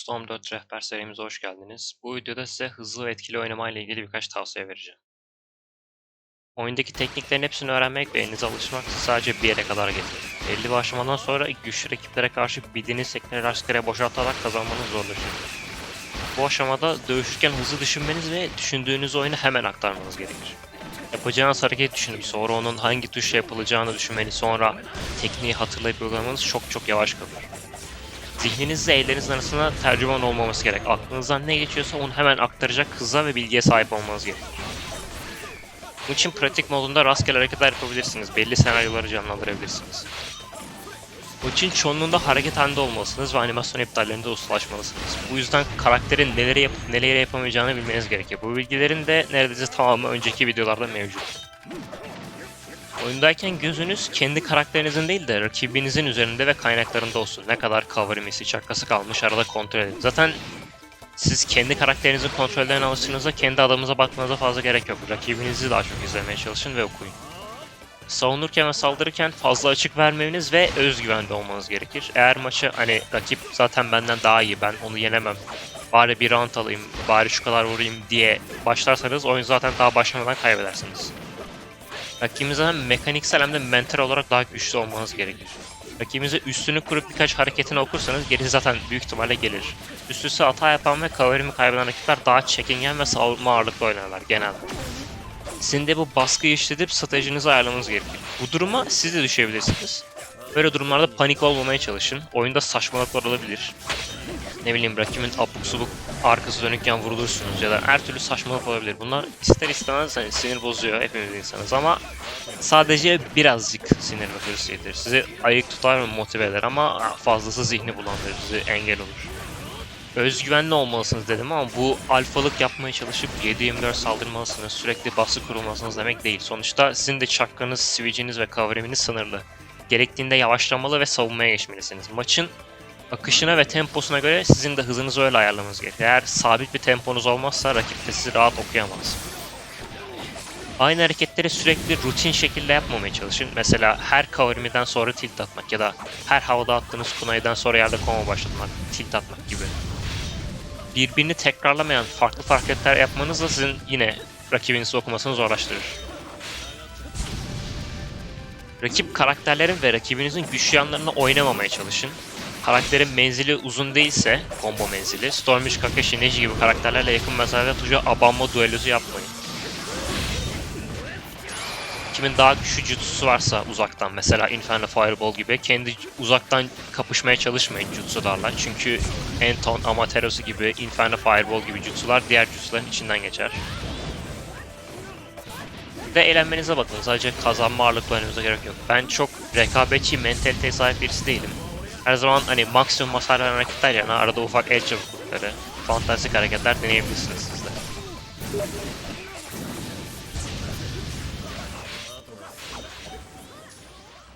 Storm 4 rehber serimize hoş geldiniz. Bu videoda size hızlı ve etkili oynama ile ilgili birkaç tavsiye vereceğim. Oyundaki tekniklerin hepsini öğrenmek ve elinize alışmak sadece bir yere kadar getirir. Belli bir aşamadan sonra güçlü rakiplere karşı bildiğiniz teknikleri rastgele boşaltarak kazanmanız zorlaşır. Bu aşamada dövüşürken hızlı düşünmeniz ve düşündüğünüz oyunu hemen aktarmanız gerekir. Yapacağınız hareket düşünüp sonra onun hangi tuşla yapılacağını düşünmeni sonra tekniği hatırlayıp uygulamanız çok çok yavaş kalır. Zihninizle ellerinizin arasında tercüman olmaması gerek. Aklınızdan ne geçiyorsa onu hemen aktaracak hıza ve bilgiye sahip olmanız gerekir. Bunun için pratik modunda rastgele hareketler yapabilirsiniz. Belli senaryoları canlandırabilirsiniz. Bunun için çoğunluğunda hareket halinde olmalısınız ve animasyon iptallerinde ustalaşmalısınız. Bu yüzden karakterin neleri yapıp neleri yapamayacağını bilmeniz gerekiyor. Bu bilgilerin de neredeyse tamamı önceki videolarda mevcut. Oyundayken gözünüz kendi karakterinizin değil de rakibinizin üzerinde ve kaynaklarında olsun. Ne kadar cover misi, çakası kalmış arada kontrol edin. Zaten siz kendi karakterinizin kontrollerine alıştığınızda kendi adamınıza bakmanıza fazla gerek yok. Rakibinizi daha çok izlemeye çalışın ve okuyun. Savunurken ve saldırırken fazla açık vermemeniz ve özgüvende olmanız gerekir. Eğer maçı hani rakip zaten benden daha iyi ben onu yenemem bari bir round alayım, bari şu kadar vurayım diye başlarsanız oyun zaten daha başlamadan kaybedersiniz. Rakibinize hem mekaniksel hem de mental olarak daha güçlü olmanız gerekir. Rakibinize üstünü kurup birkaç hareketini okursanız gerisi zaten büyük ihtimalle gelir. Üst üste hata yapan ve cover'imi kaybeden rakipler daha çekingen ve savunma ağırlıklı oynarlar genelde. Sizin de bu baskıyı işletip stratejinizi ayarlamanız gerekir. Bu duruma siz de düşebilirsiniz. Böyle durumlarda panik olmamaya çalışın. Oyunda saçmalıklar olabilir. Ne bileyim rakibin abuk subuk arkası dönükken vurulursunuz ya da her türlü saçmalık olabilir. Bunlar ister istemez hani sinir bozuyor hepimiz insanız ama sadece birazcık sinir hırs yedirir. Sizi ayık tutar ve motive eder ama fazlası zihni bulandırır, size engel olur. Özgüvenli olmalısınız dedim ama bu alfalık yapmaya çalışıp 7-24 saldırmalısınız, sürekli baskı kurulmalısınız demek değil. Sonuçta sizin de çakranız, switch'iniz ve cover'iniz sınırlı. Gerektiğinde yavaşlamalı ve savunmaya geçmelisiniz. Maçın akışına ve temposuna göre sizin de hızınızı öyle ayarlamanız gerekiyor. Eğer sabit bir temponuz olmazsa rakip de sizi rahat okuyamaz. Aynı hareketleri sürekli rutin şekilde yapmamaya çalışın. Mesela her cover'imiden sonra tilt atmak ya da her havada attığınız kunaydan sonra yerde combo başlatmak, tilt atmak gibi. Birbirini tekrarlamayan farklı hareketler yapmanız da sizin yine rakibinizi okumasını zorlaştırır. Rakip karakterlerin ve rakibinizin güçlü yanlarına oynamamaya çalışın. Karakterin menzili uzun değilse, combo menzili, Stormish, Kakashi, Neji gibi karakterlerle yakın mesafede tutucu abanma duellosu yapmayın. Kimin daha güçlü jutsusu varsa uzaktan, mesela Inferno Fireball gibi kendi uzaktan kapışmaya çalışmayın jutsularla. Çünkü Enton, Amaterasu gibi, Inferno Fireball gibi jutsular diğer jutsuların içinden geçer. Ve eğlenmenize bakın. Sadece kazanma ağırlıklı oynamamıza gerek yok. Ben çok rekabetçi mentaliteye sahip birisi değilim. Her zaman hani maksimum hasar veren yerine arada ufak el çabuklukları, fantastik hareketler deneyebilirsiniz siz de.